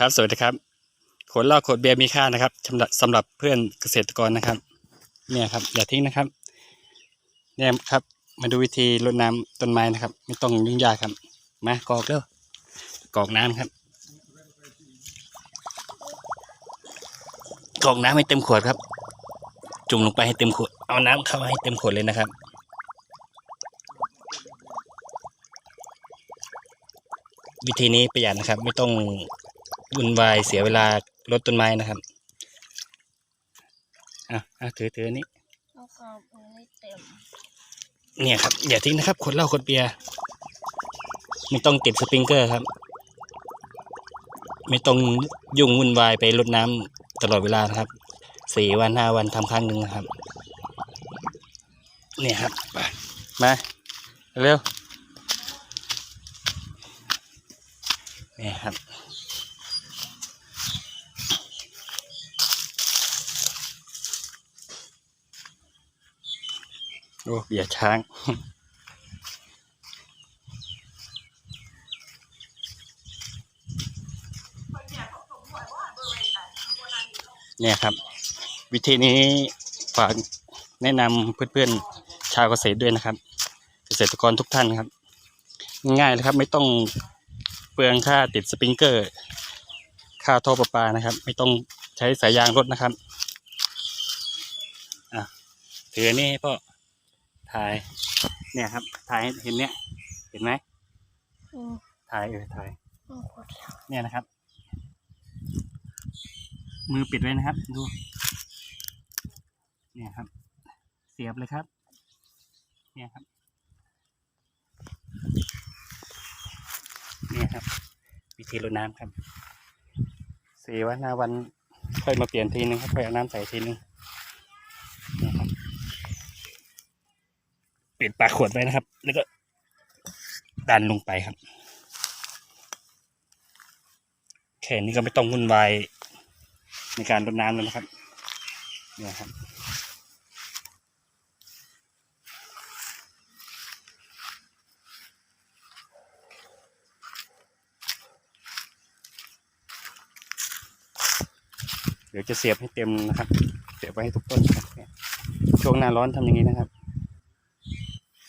ครับสวัสดีครับขวดเหล้าขวดเบียร์มีค่านะครับสำหรับสำหรับเพื่อนเกษตรกรนะครับ เนี่ยครับอย่าทิ้งนะครับ เนี่ยครับ มาดูวิธีรดน้ำต้นไม้นะครับ ไม่ต้องยุ่งยากครับ มากรอกเร็วกรอกน้ำครับกรอกน้ำให้เต็มขวดครับ จุ่มลงไปให้เต็มขวด เอาน้ำเข้าให้เต็มขวดเลยนะครับวิธีนี้ประหยัดนะครับ ไม่ต้อง วุ่นวายเสียเวลารดต้นไม้นะครับอะอะถือถืออันนี้เอาครับมันไม่เต็มเนี่ยครับอย่าทิ้งนะครับขวดเหล้าขวดเบียร์ไม่ต้องติดสปริงเกอร์ครับ ไม่ต้องยุ่งวุ่นวายไปรดน้ำตลอดเวลานะครับสี่วันห้าวันทำครั้งหนึ่งนะครับ เนี่ยครับไปมาเร็วเนี่ยครับ โอ้เบียช้างเนี่ยครับ วิธีนี้ฝากแนะนำเพื่อนๆชาวเกษตรด้วยนะครับ เกษตรกรทุกท่านครับ ง่ายเลยครับไม่ต้องเปลืองค่าติดสปริงเกอร์ ค่าท่อประปานะครับ ไม่ต้องใช้สายยางรถนะครับอะถือนนี่ให้พ่อ ถ่าย เนี่ยครับ ถ่ายให้เห็นเนี่ย เห็นไหมอืมถ่ายเออถ่ายเอาหมดแล้วเนี่ยนะครับ มือปิดไว้นะครับ ดู เนี่ยครับ เสียบเลยครับ เนี่ยครับ เนี่ยครับ วิธีรดน้ำครับสี่วันห้าวันค่อยมาเปลี่ยนทีนึงครับค่อยเอาน้ำใส่ทีนึงเนี่ยครับ ปิดปากขวดไว้นะครับ แล้วก็ ดันลงไปครับ แค่นี้ก็ไม่ต้องวุ่นวายในการรดน้ำแล้วนะครับเนี่ยครับเดี๋ยวจะเสียบให้เต็มนะครับ เสียบไว้ให้ทุกต้นครับช่วงหน้าร้อนทำอย่างนี้นะครับ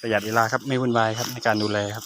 ประหยัดเวลาครับไม่วุ่นวายครับในการดูแลครับ